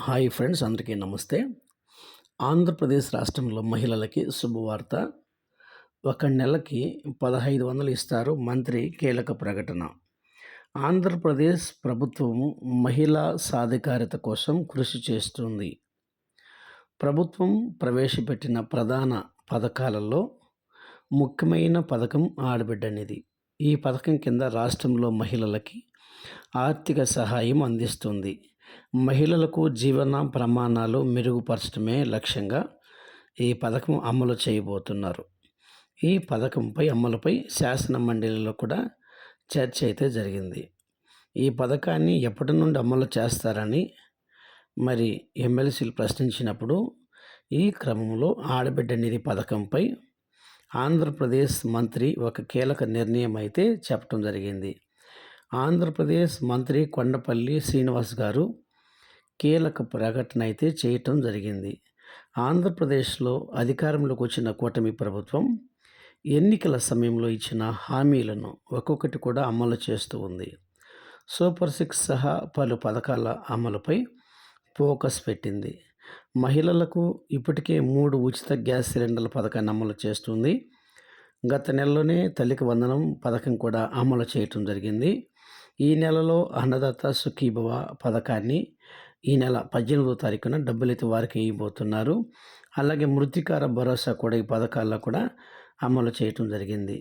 Hi friends అందరికీ నమస్తే. ఆంధ్రప్రదేశ్ రాష్ట్రంలో మహిళలకి శుభవార్త. ఒక నెలకి పదహైదు వందలు ఇస్తారు మంత్రి కీలక ప్రకటన. ఆంధ్రప్రదేశ్ ప్రభుత్వం మహిళా సాధికారిత కోసం కృషి చేస్తుంది. ప్రభుత్వం ప్రవేశపెట్టిన ప్రధాన పథకాలలో ముఖ్యమైన పథకం ఆడబిడ్డనిది. ఈ పథకం కింద రాష్ట్రంలో మహిళలకి ఆర్థిక సహాయం అందిస్తుంది. మహిళలకు జీవన ప్రమాణాలు మెరుగుపరచడమే లక్ష్యంగా ఈ పథకం అమలు చేయబోతున్నారు. ఈ పథకంపై అమలుపై శాసన మండలిలో కూడా చర్చ అయితే జరిగింది. ఈ పథకాన్ని ఎప్పటి నుండి అమలు చేస్తారని మరి ఎమ్మెల్సీలు ప్రశ్నించినప్పుడు ఈ క్రమంలో ఆడబిడ్డ నిధి పథకంపై ఆంధ్రప్రదేశ్ మంత్రి ఒక కీలక నిర్ణయం అయితే చెప్పడం జరిగింది. ఆంధ్రప్రదేశ్ మంత్రి కొండపల్లి శ్రీనివాస్ గారు కీలక ప్రకటన అయితే చేయటం జరిగింది. ఆంధ్రప్రదేశ్లో అధికారంలోకి వచ్చిన కూటమి ప్రభుత్వం ఎన్నికల సమయంలో ఇచ్చిన హామీలను ఒక్కొక్కటి కూడా అమలు చేస్తూ ఉంది. సూపర్ సిక్స్ సహా పలు పథకాల అమలుపై ఫోకస్ పెట్టింది. మహిళలకు ఇప్పటికే మూడు ఉచిత గ్యాస్ సిలిండర్ల పథకాన్ని అమలు చేస్తుంది. గత నెలలోనే తల్లికి వందనం పథకం కూడా అమలు చేయటం జరిగింది. ఈ నెలలో అన్నదాత సుఖీభవ పథకాన్ని ఈ నెల పద్దెనిమిదో తారీఖున డబ్బులైతే వారికి ఇవ్వబోతున్నారు. అలాగే మృతికార భరోసా కూడా ఈ పథకాల్లో కూడా అమలు చేయటం జరిగింది.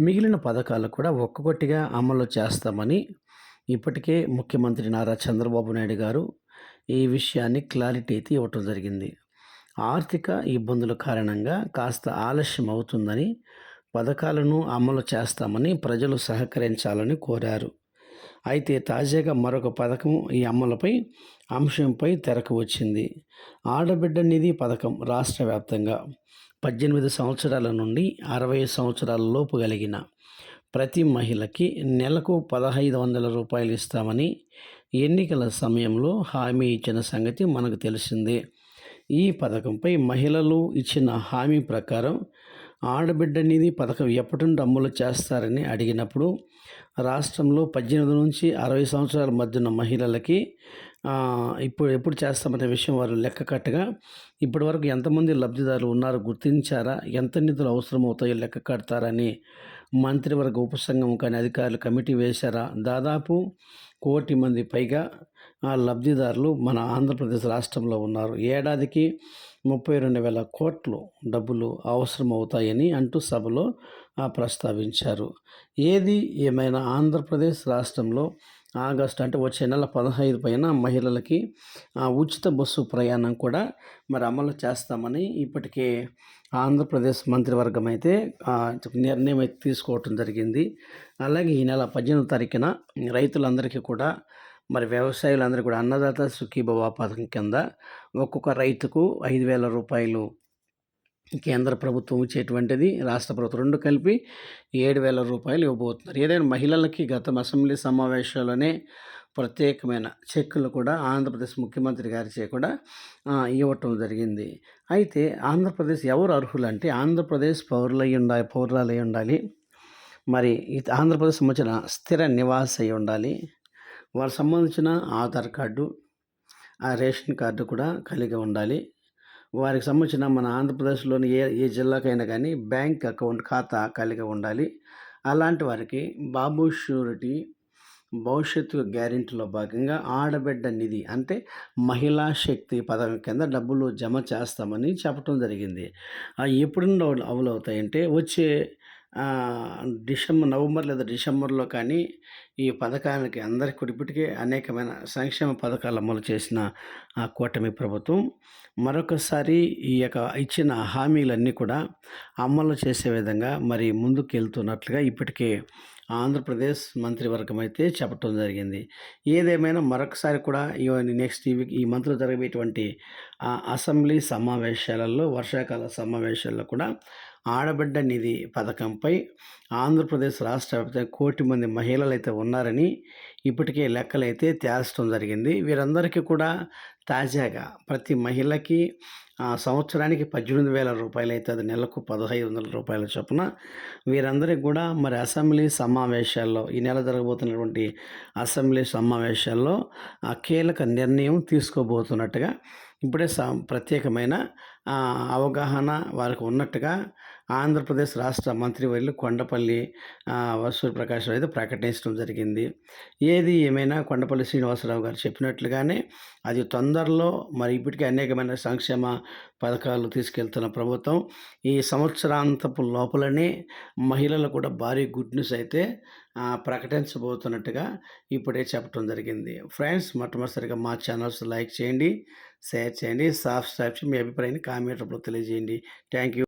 మిగిలిన పథకాలు కూడా ఒక్కొక్కటిగా అమలు చేస్తామని ఇప్పటికే ముఖ్యమంత్రి నారా చంద్రబాబు నాయుడు గారు ఈ విషయాన్ని క్లారిటీ అయితే ఇవ్వటం జరిగింది. ఆర్థిక ఇబ్బందుల కారణంగా కాస్త ఆలస్యం అవుతుందని పథకాలను అమలు చేస్తామని ప్రజలు సహకరించాలని కోరారు. అయితే తాజాగా మరొక పథకం ఈ అమ్మలపై అంశంపై తెరకు వచ్చింది. ఆడబిడ్డ నిధి పథకం రాష్ట్ర వ్యాప్తంగా పద్దెనిమిది సంవత్సరాల నుండి అరవై సంవత్సరాల లోపు కలిగిన ప్రతి మహిళకి నెలకు పదహైదు వందల రూపాయలు ఇస్తామని ఎన్నికల సమయంలో హామీ ఇచ్చిన సంగతి మనకు తెలిసిందే. ఈ పథకంపై మహిళలు ఇచ్చిన హామీ ప్రకారం ఆడబిడ్డ నిధి పథకం ఎప్పటి నుండి అమలు చేస్తారని అడిగినప్పుడు రాష్ట్రంలో పద్దెనిమిది నుంచి అరవై సంవత్సరాల మధ్యన మహిళలకి ఇప్పుడు ఎప్పుడు చేస్తామనే విషయం వారు లెక్క కట్టగా ఇప్పటి వరకు ఎంతమంది లబ్ధిదారులు ఉన్నారో గుర్తించారా? ఎంత నిధులు అవసరమవుతాయో లెక్క కడతారని మంత్రివర్గ ఉపసంఘం కానీ అధికారులు కమిటీ వేశారా? దాదాపు కోటి మంది పైగా లబ్ధిదారులు మన ఆంధ్రప్రదేశ్ రాష్ట్రంలో ఉన్నారు. ఏడాదికి ముప్పై రెండు వేల కోట్లు డబ్బులు అవసరం అవుతాయని అంటూ సభలో ప్రస్తావించారు. ఏది ఏమైనా ఆంధ్రప్రదేశ్ రాష్ట్రంలో ఆగస్టు అంటే వచ్చే నెల పదహైదు పైన మహిళలకి ఉచిత బస్సు ప్రయాణం కూడా మరి అమలు చేస్తామని ఇప్పటికే ఆంధ్రప్రదేశ్ మంత్రివర్గం అయితే నిర్ణయం అయితే తీసుకోవటం జరిగింది. అలాగే ఈ నెల పద్దెనిమిది తారీఖున రైతులందరికీ కూడా మరి వ్యవసాయులందరూ కూడా అన్నదాత సుఖీభవ పథకం కింద ఒక్కొక్క రైతుకు ఐదు వేల రూపాయలు కేంద్ర ప్రభుత్వం ఇచ్చేటువంటిది రాష్ట్ర ప్రభుత్వం రెండు కలిపి ఏడు వేల రూపాయలు ఇవ్వబోతున్నారు. ఏదైనా మహిళలకి గతం అసెంబ్లీ సమావేశాల్లోనే ప్రత్యేకమైన చెక్కులు కూడా ఆంధ్రప్రదేశ్ ముఖ్యమంత్రి గారిచే కూడా ఇవ్వటం జరిగింది. అయితే ఆంధ్రప్రదేశ్ ఎవరు అర్హులు అంటే ఆంధ్రప్రదేశ్ పౌరులై ఉండాలి పౌరులై ఉండాలి. మరి ఆంధ్రప్రదేశ్ సంబంధించిన స్థిర నివాస అయి ఉండాలి. వారికి సంబంధించిన ఆధార్ కార్డు ఆ రేషన్ కార్డు కూడా కలిగి ఉండాలి. వారికి సంబంధించిన మన ఆంధ్రప్రదేశ్లోని ఏ ఏ జిల్లాకైనా కానీ బ్యాంక్ అకౌంట్ ఖాతా కలిగి ఉండాలి. అలాంటి వారికి బాబు షూరిటీ భవిష్యత్తు గ్యారెంటీలో భాగంగా ఆడబిడ్డ నిధి అంటే మహిళా శక్తి పథకం కింద డబ్బులు జమ చేస్తామని చెప్పడం జరిగింది. ఎప్పుడు అవులు అవుతాయంటే వచ్చే డిసెంబర్ నవంబర్ లేదా డిసెంబర్లో కానీ ఈ పథకానికి అందరికీ కూడా ఇప్పటికే అనేకమైన సంక్షేమ పథకాలు అమలు చేసిన ఆ కూటమి ప్రభుత్వం. మరొకసారి ఈ యొక్క ఇచ్చిన హామీలన్నీ కూడా అమలు చేసే విధంగా మరి ముందుకు వెళ్తున్నట్లుగా ఇప్పటికే ఆంధ్రప్రదేశ్ మంత్రివర్గం అయితే చెప్పడం జరిగింది. ఏదేమైనా మరొకసారి కూడా ఈ నెక్స్ట్ ఈ వీక్ ఈ మంత్లో జరిగేటువంటి అసెంబ్లీ సమావేశాలలో వర్షాకాల సమావేశాల్లో కూడా ఆడబిడ్డ నిధి పథకంపై ఆంధ్రప్రదేశ్ రాష్ట్ర వ్యాప్తంగా కోటి మంది మహిళలు అయితే ఉన్నారని ఇప్పటికే లెక్కలైతే తేల్చడం జరిగింది. వీరందరికీ కూడా తాజాగా ప్రతి మహిళకి సంవత్సరానికి పద్దెనిమిది వేల రూపాయలు అయితే అది నెలకు పదహైదు వందల రూపాయల చొప్పున. వీరందరికీ కూడా మరి అసెంబ్లీ సమావేశాల్లో ఈ నెల జరగబోతున్నటువంటి అసెంబ్లీ సమావేశాల్లో ఆ కీలక నిర్ణయం తీసుకోబోతున్నట్టుగా ఇప్పుడే సా ప్రత్యేకమైన అవగాహన వారికి ఉన్నట్టుగా ఆంధ్రప్రదేశ్ రాష్ట్ర మంత్రివర్యులు కొండపల్లి ఆ, సూర్యప్రకాష్ అయితే ప్రకటించడం జరిగింది. ఏది ఏమైనా కొండపల్లి శ్రీనివాసరావు గారు చెప్పినట్లుగానే అది తొందరలో మరి ఇప్పటికీ అనేకమైన సంక్షేమ పథకాలు తీసుకెళ్తున్న ప్రభుత్వం. ఈ సంవత్సరాంతపు లోపలనే మహిళలు కూడా భారీ గుడ్ న్యూస్ అయితే ప్రకటించబోతున్నట్టుగా ఇప్పుడే చెప్పడం జరిగింది. ఫ్రెండ్స్ మొట్టమొదటిసారిగా మా ఛానల్స్ లైక్ చేయండి షేర్ చేయండి సబ్స్క్రైబ్ చేసి మీ అభిప్రాయాన్ని కామెంట్ రూపంలో తెలియజేయండి. Thank you.